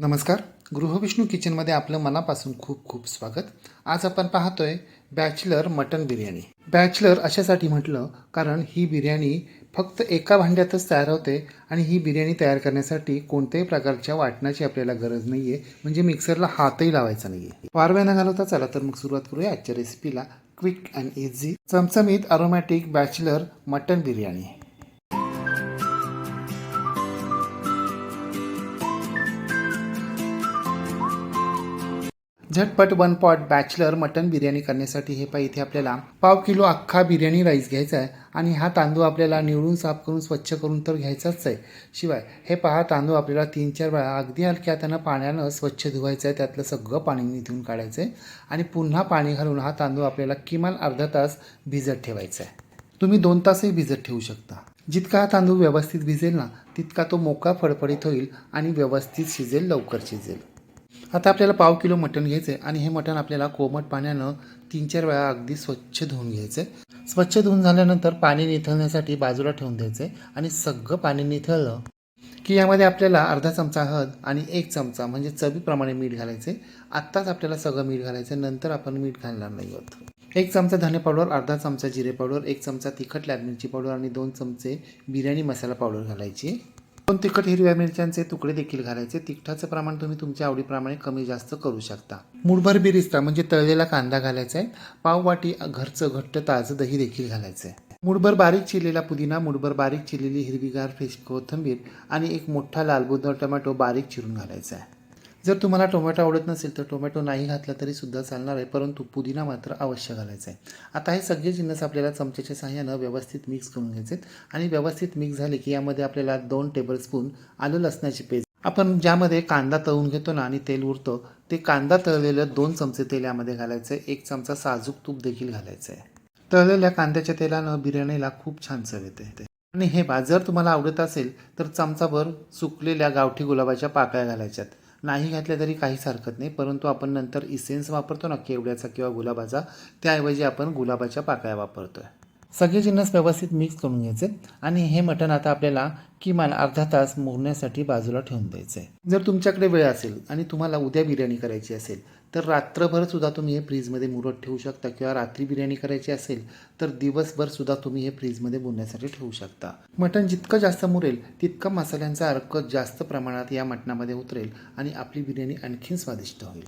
नमस्कार. गृहविष्णू किचनमध्ये आपलं मनापासून खूप खूप स्वागत. आज आपण पाहतोय बॅचलर मटन बिर्याणी. बॅचलर अशासाठी म्हटलं कारण ही बिर्याणी फक्त एका भांड्यातच तयार होते आणि ही बिर्याणी तयार करण्यासाठी कोणत्याही प्रकारच्या वाटणाची आपल्याला गरज नाही आहे म्हणजे मिक्सरला हातही लावायचा नाही आहे फार न घालवता चला तर मग सुरुवात करूया आजच्या रेसिपीला क्विक अँड इझी चमचमीत अरोमॅटिक बॅचलर मटन बिर्याणी. झटपट one pot bachelor mutton biryani करण्यासाठी हे पाहिजे इथे आपल्याला पाव किलो अख्खा बिर्याणी राईस घ्यायचा आहे आणि हा तांदूळ आपल्याला निवडून साफ करून स्वच्छ करून तर घ्यायचाच आहे. शिवाय हे पहा तांदूळ आपल्याला तीन चार वेळा अगदी हलक्या त्यानं पाण्यानं स्वच्छ धुवायचं आहे. त्यातलं सगळं पाणी निधून काढायचं आहे आणि पुन्हा पाणी घालून हा तांदूळ आपल्याला किमान अर्धा तास भिजत ठेवायचा आहे. तुम्ही दोन तासही भिजत ठेवू शकता. जितका हा तांदूळ व्यवस्थित भिजेल ना तितका तो मोका फडफडीत होईल आणि व्यवस्थित शिजेल लवकर शिजेल. आता आपल्याला पाव किलो मटण घ्यायचं आहे आणि हे मटण आपल्याला कोमट पाण्यानं तीन चार वेळा अगदी स्वच्छ धुवून घ्यायचं आहे स्वच्छ धुवून झाल्यानंतर पाणी निथळण्यासाठी बाजूला ठेवून द्यायचं आहे आणि सगळं पाणी निथळलं की यामध्ये आपल्याला अर्धा चमचा हळद आणि एक चमचा म्हणजे चवीप्रमाणे मीठ घालायचे आत्ताच आपल्याला सगळं मीठ घालायचं नंतर आपण मीठ घालणार नाही आहोत. एक चमचा धने पावडर अर्धा चमचा जिरे पावडर एक चमचा तिखट लाल मिरची पावडर आणि दोन चमचे बिर्याणी मसाला पावडर घालायची. दोन तिखट हिरव्या मिरच्यांचे तुकडे देखील घालायचे. तिखटाचं प्रमाण तुम्ही तुमच्या आवडीप्रमाणे कमी जास्त करू शकता. मुठभर बिरिस्ता म्हणजे तळलेला कांदा घालायचा आहे पाववाटी घरचं घट्ट ताजं दही देखील घालायचं आहे मुठभर बारीक चिरलेला पुदिना मुठभर बारीक चिरलेली हिरवीगार फ्रेश कोथिंबीर आणि एक मोठा लालबुद्ध टोमॅटो बारीक चिरून घालायचा आहे जर तुम्हाला टोमॅटो आवडत नसेल तर टोमॅटो नाही घातला तरी सुद्धा चालणार आहे परंतु पुदिना मात्र अवश्य घालायचा आहे. आता हे सगळे जिन्नस आपल्याला चमच्याच्या सहाय्यानं व्यवस्थित मिक्स करून घ्यायचे आहेत आणि व्यवस्थित मिक्स झाले की यामध्ये आपल्याला दोन टेबलस्पून आलं लसणाची पेस्ट. आपण ज्यामध्ये कांदा तळून घेतो ना आणि तेल उरतं ते कांदा तळलेलं दोन चमचे तेल यामध्ये घालायचं आहे. एक चमचा साजूक तूप देखील घालायचं आहे. तळलेल्या कांद्याच्या तेलानं बिर्याणीला खूप छान चव येते. आणि हे भाजर जर तुम्हाला आवडत असेल तर चमचाभर सुकलेल्या गावठी गुलाबाच्या पाकळ्या घालायच्यात. नाही घातल्या तरी काहीच हरकत नाही परंतु आपण नंतर इसेन्स वापरतो ना केवड्याचा किंवा गुलाबाचा त्याऐवजी आपण गुलाबाच्या पाकळ्या वापरतो आहे सगळे जिन्नस व्यवस्थित मिक्स करून घ्यायचे आणि हे मटण आता आपल्याला किमान अर्धा तास मुरण्यासाठी बाजूला ठेवून द्यायचं. आहे जर तुमच्याकडे वेळ असेल आणि तुम्हाला उद्या बिर्याणी करायची असेल तर रात्रभर सुद्धा तुम्ही हे फ्रीजमध्ये मुरत ठेवू शकता किंवा रात्री बिर्याणी करायची असेल तर दिवसभर सुद्धा तुम्ही हे फ्रीजमध्ये मुरण्यासाठी ठेवू शकता. मटण जितकं जास्त मुरेल तितकं मसाल्यांचा अर्क जास्त प्रमाणात या मटणामध्ये उतरेल आणि आपली बिर्याणी आणखीन स्वादिष्ट होईल.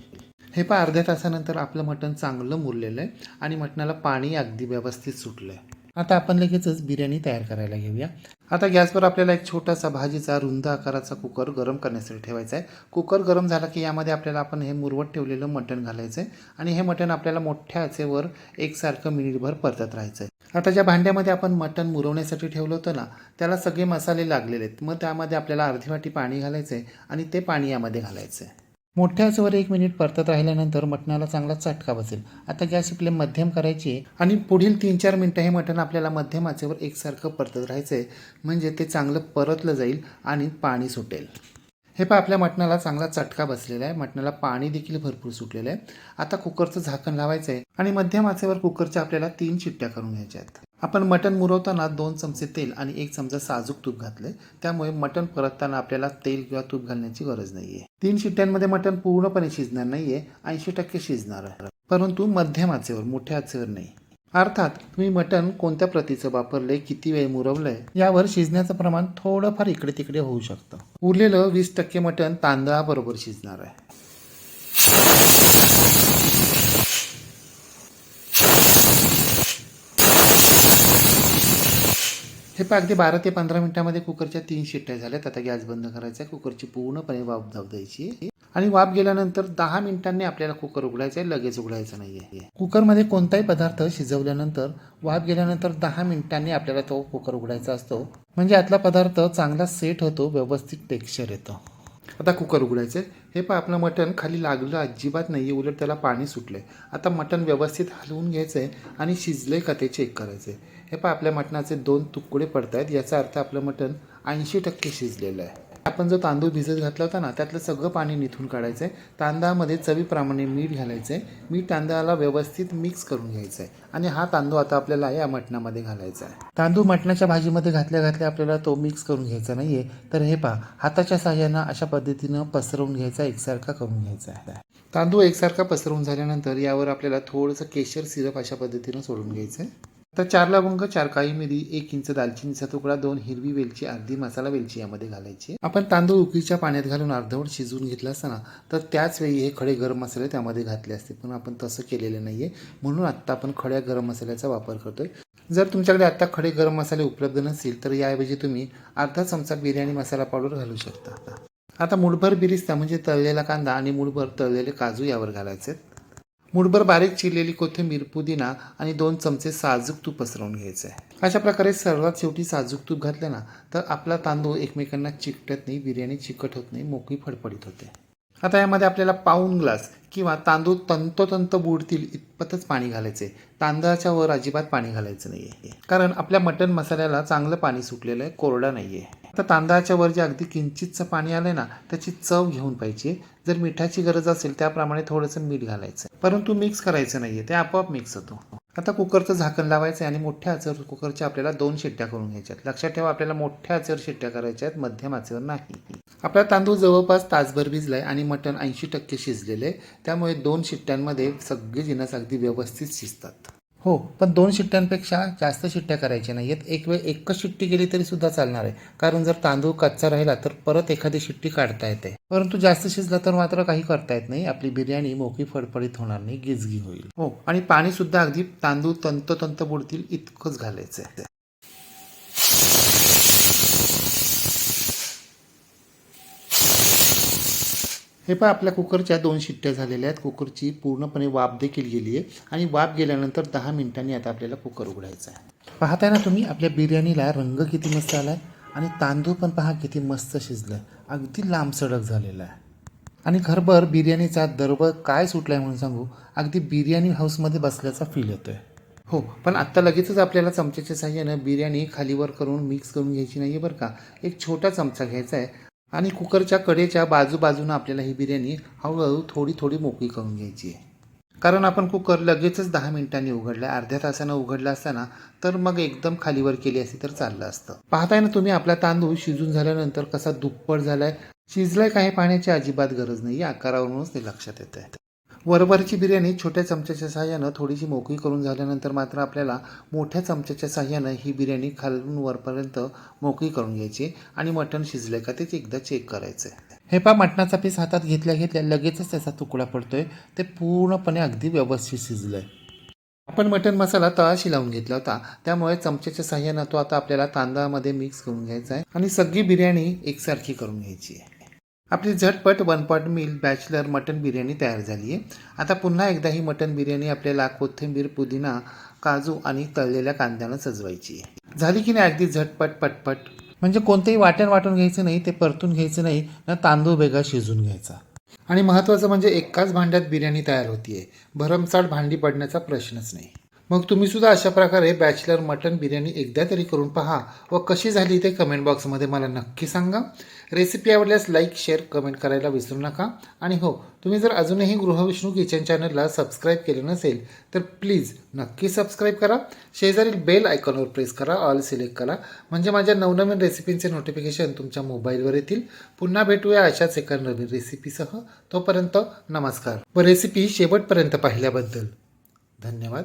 हे पहा अर्ध्या तासानंतर आपलं मटण चांगलं मुरलेलं आहे आणि मटणाला पाणी अगदी व्यवस्थित सुटलं आहे आता आपण लगेचच बिर्याणी तयार करायला घेऊया. आता गॅसवर आपल्याला एक छोटासा भाजीचा रुंद आकाराचा कुकर गरम करण्यासाठी ठेवायचा आहे. कुकर गरम झाला की यामध्ये आपल्याला आपण हे मुरवत ठेवलेलं मटण घालायचं आहे आणि हे मटण आपल्याला मोठ्या आचेवर एकसारखं मिनिटभर परतत राहायचं आहे. आता ज्या भांड्यामध्ये आपण मटण मुरवण्यासाठी ठेवलं होतं ना त्याला सगळे मसाले लागलेले आहेत. मग त्यामध्ये आपल्याला अर्धी वाटी पाणी घालायचं आहे आणि ते पाणी यामध्ये घालायचं आहे. मोठ्या आचेवर एक मिनिट परतत राहिल्यानंतर मटणाला चांगला चटका बसेल. आता गॅस फ्लेम मध्यम करायची आहे आणि पुढील तीन चार मिनटं हे मटण आपल्याला मध्यम आचेवर एकसारखं परतत राहायचं आहे म्हणजे ते चांगलं परतलं जाईल आणि पाणी सुटेल. हे पहा आपल्या मटणाला चांगला चटका बसलेला आहे. मटणाला पाणी देखील भरपूर सुटलेलं आहे. आता कुकरचं झाकण लावायचं आहे आणि मध्यम आचेवर कुकरच्या आपल्याला तीन चिट्ट्या करून घ्यायच्या आहेत आपण मटण मुरवताना दोन चमचे तेल आणि एक चमचा साजूक तूप घातले त्यामुळे मटण परतताना आपल्याला तेल किंवा तूप घालण्याची गरज नाहीये. तीन शिट्ट्यांमध्ये मटण पूर्णपणे शिजणार नाहीये. ऐंशी टक्के शिजणार आहे. परंतु मध्यम आचेवर मोठ्या आचेवर नाही. अर्थात तुम्ही मटण कोणत्या प्रतीचं वापरले किती वेळ मुरवलंय यावर शिजण्याचं प्रमाण थोडंफार इकडे तिकडे होऊ शकतं. उरलेलं वीस टक्के मटण तांदळाबरोबर शिजणार आहे. हे पहा अगदी बारा ते पंधरा मिनिटामध्ये कुकरच्या तीन शिट्ट्या झाल्यात. आता गॅस बंद करायचा आहे. कुकरची पूर्णपणे वाफ जाऊ द्यायची. आणि वाफ गेल्यानंतर दहा मिनिटांनी आपल्याला कुकर उघडायचं आहे. लगेच उघडायचं नाहीये. कुकरमध्ये कोणताही पदार्थ शिजवल्यानंतर वाफ गेल्यानंतर दहा मिनिटांनी आपल्याला तो कुकर उघडायचा असतो. म्हणजे आतला पदार्थ चांगला सेट होतो व्यवस्थित टेक्स्चर येतं. आता कुकर उघडायचं हे पहा आपलं मटण खाली लागलं अजिबात नाही आहे उलट त्याला पाणी सुटलं आहे आता मटण व्यवस्थित हलवून घ्यायचं आहे आणि शिजलं आहे का ते चेक करायचं आहे हे पहा आपल्या मटणाचे दोन तुकडे पडत आहेत याचा अर्थ आपलं मटण ऐंशी टक्के शिजलेलं आहे. आपण जो तांदूळ भिजत घातला होता ना त्यातलं सगळं पाणी निथून काढायचं आहे तांदळामध्ये चवीप्रमाणे मीठ घालायचं आहे मीठ तांदळाला व्यवस्थित मिक्स करून घ्यायचं आहे आणि हा तांदूळ आता आपल्याला या मटणामध्ये घालायचा आहे. तांदूळ मटणाच्या भाजीमध्ये घातल्या घातल्या आपल्याला तो मिक्स करून घ्यायचा नाही आहे तर हे पहा हाताच्या साह्यानं अशा पद्धतीनं पसरवून घ्यायचा एकसारखा करून घ्यायचा आहे. तांदूळ एकसारखा पसरवून झाल्यानंतर यावर आपल्याला थोडंसं केशर सिरप अशा पद्धतीनं सोडून घ्यायचं आहे तर चार लवंग चार काळी मिरी एक इंच दालचिनीचा तुकडा दोन हिरवी वेलची अर्धी मसाला वेलची यामध्ये घालायची. आपण तांदूळ उकळीच्या पाण्यात घालून अर्धवट शिजवून घेतला असताना तर त्याच वेळी हे खडे गरम मसाले त्यामध्ये घातले असते. पण आपण तसं केलेलं नाही आहे म्हणून आत्ता आपण खड्या गरम मसाल्याचा वापर करतोय. जर तुमच्याकडे आत्ता खडे गरम मसाले उपलब्ध नसतील तर याऐवजी तुम्ही अर्धा चमचा बिर्याणी मसाला पावडर घालू शकता. आता मुठभर बिरिस्ता म्हणजे तळलेला कांदा आणि मुठभर तळलेले काजू यावर घालायचे आहेत. मुठभर बारीक चिरलेली कोथिंबीर पुदिना आणि दोन चमचे साजूक तूप पसरवून घ्यायचं. आहे अशा प्रकारे सर्वात शेवटी साजूक तूप घातलं ना तर आपला तांदूळ एकमेकांना चिकटत नाही बिर्याणी चिकट होत नाही मोकळी फडफडीत होते. आता यामध्ये आपल्याला पाऊन ग्लास किंवा तांदूळ तंतोतंत बुडतील इतपतच पाणी घालायचे. तांदळाच्या वर अजिबात पाणी घालायचं नाही आहे कारण आपल्या मटण मसाल्याला चांगलं पाणी सुटलेलं आहे कोरडा नाही आहे आता तांदळाच्या वर जे अगदी किंचितचं पाणी आलंय ना त्याची चव घेऊन पाहिजे. जर मिठाची गरज असेल त्याप्रमाणे थोडंसं मीठ घालायचं. परंतु मिक्स करायचं नाहीये ते आपोआप मिक्स होतो. आता कुकरचं झाकण लावायचं आहे आणि मोठ्या आचेवर कुकरच्या आपल्याला दोन शिट्ट्या करून घ्यायच्यात. लक्षात ठेवा आपल्याला मोठ्या आचेवर शिट्ट्या करायच्या आहेत मध्यम आचेवर नाही. आपला तांदूळ जवळपास तासभर भिजलाय आणि मटण ऐंशी टक्के शिजलेले आहे. त्यामुळे दोन शिट्ट्यांमध्ये सगळे जिनस अगदी व्यवस्थित शिजतात. हो पण दोन शिट्ट्यांपेक्षा जास्त शिट्ट्या करायच्या नाही. आहेत एक वेळ एकच शिट्टी गेली तरी सुद्धा चालणार आहे. कारण जर तांदूळ कच्चा राहिला तर परत एखादी शिट्टी काढता येते. परंतु जास्त शिजला तर मात्र काही करता येत नाही. आपली बिर्याणी मोकळी फडफडीत होणार नाही. गिजगी होईल. हो आणि पाणी सुद्धा अगदी तांदूळ तंतोतंत बुडतील इतकंच घालायचं आहे हे पण आपल्या कुकरच्या दोन शिट्ट्या झालेल्या आहेत. कुकरची पूर्णपणे वाफ देखील गेली आहे. आणि वाफ गेल्यानंतर दहा मिनिटांनी आता आपल्याला कुकर उघडायचा आहे. पाहताय ना तुम्ही आपल्या बिर्याणीला रंग किती मस्त आला आहे आणि तांदूळ पण पहा किती मस्त शिजलं आहे अगदी लांब सडक झालेला आहे. आणि घरभर बिर्याणीचा दरबळ काय सुटलाय म्हणून सांगू? अगदी बिर्याणी हाऊसमध्ये बसल्याचा फील येतोय. हो पण आत्ता लगेचच आपल्याला चमच्याच्या साह्यानं बिर्याणी खालीवर करून मिक्स करून घ्यायची नाही आहे बरं का. एक छोटा चमचा घ्यायचा आहे. आणि कुकरच्या कडेच्या बाजूबाजूनं आपल्याला ही बिर्याणी हळूहळू थोडी थोडी मोकळी करून घ्यायची आहे. कारण आपण कुकर लगेचच दहा मिनिटांनी उघडला अर्ध्या तासानं उघडला असताना तर मग एकदम खालीवर केली असती तर चाललं असतं. पाहताय ना तुम्ही आपला तांदूळ शिजून झाल्यानंतर कसा दुप्पट झालाय. शिजलाय काही पाण्याची अजिबात गरज नाही आकारावरूनच ते लक्षात येत आहे वरवरची बिर्याणी छोट्या चमच्याच्या साह्यानं थोडीशी मोकळी करून झाल्यानंतर मात्र आपल्याला मोठ्या चमच्याच्या साह्यानं ही बिर्याणी खालून वरपर्यंत मोकळी करून घ्यायची आणि मटण शिजलंय का ते एकदा चेक करायचं हे पा मटणाचा पीस हातात घेतल्या घेतल्या लगेचच त्याचा तुकडा पडतोय. ते पूर्णपणे अगदी व्यवस्थित शिजलंय. आपण मटण मसाला तळाशी लावून घेतला होता. त्यामुळे चमच्याच्या साह्यानं तो आता आपल्याला तांदळामध्ये मिक्स करून घ्यायचा आहे आणि सगळी बिर्याणी एकसारखी करून घ्यायची आहे. आपली झटपट one pot meal bachelor mutton biryani तयार झाली आहे. आता पुन्हा एकदा ही मटन बिर्याणी आपल्याला कोथिंबीर पुदिना काजू आणि तळलेल्या कांद्यानं सजवायची आहे. झाली की नाही अगदी झटपट पटपट? म्हणजे कोणतंही वाटण वाटून घ्यायचं नाही ते परतून घ्यायचं नाही ना तांदूळ वेगळा शिजून घ्यायचा. आणि महत्त्वाचं म्हणजे एकाच भांड्यात बिर्याणी तयार होतीये. भरमसाठ भांडी पडण्याचा प्रश्नच नाही. मग तुम्ही सुद्धा अशा प्रकारे बॅचलर मटन बिर्याणी एकदा तरी करून पहा. व कशी झाली ते कमेंट बॉक्समध्ये मला नक्की सांगा. रेसिपी आवडल्यास लाईक शेअर कमेंट करायला विसरू नका. आणि हो तुम्ही जर अजूनही गृहविष्णू किचन चॅनलला सबस्क्राईब केले नसेल तर प्लीज नक्की सबस्क्राईब करा. शेजारील बेल आयकॉनवर प्रेस करा ऑल सिलेक्ट करा. म्हणजे माझ्या नवनवीन रेसिपींचे नोटिफिकेशन तुमच्या मोबाईलवर येतील. पुन्हा भेटूया अशाच एका नवीन रेसिपीसह तोपर्यंत नमस्कार. व रेसिपी शेवटपर्यंत पाहिल्याबद्दल धन्यवाद.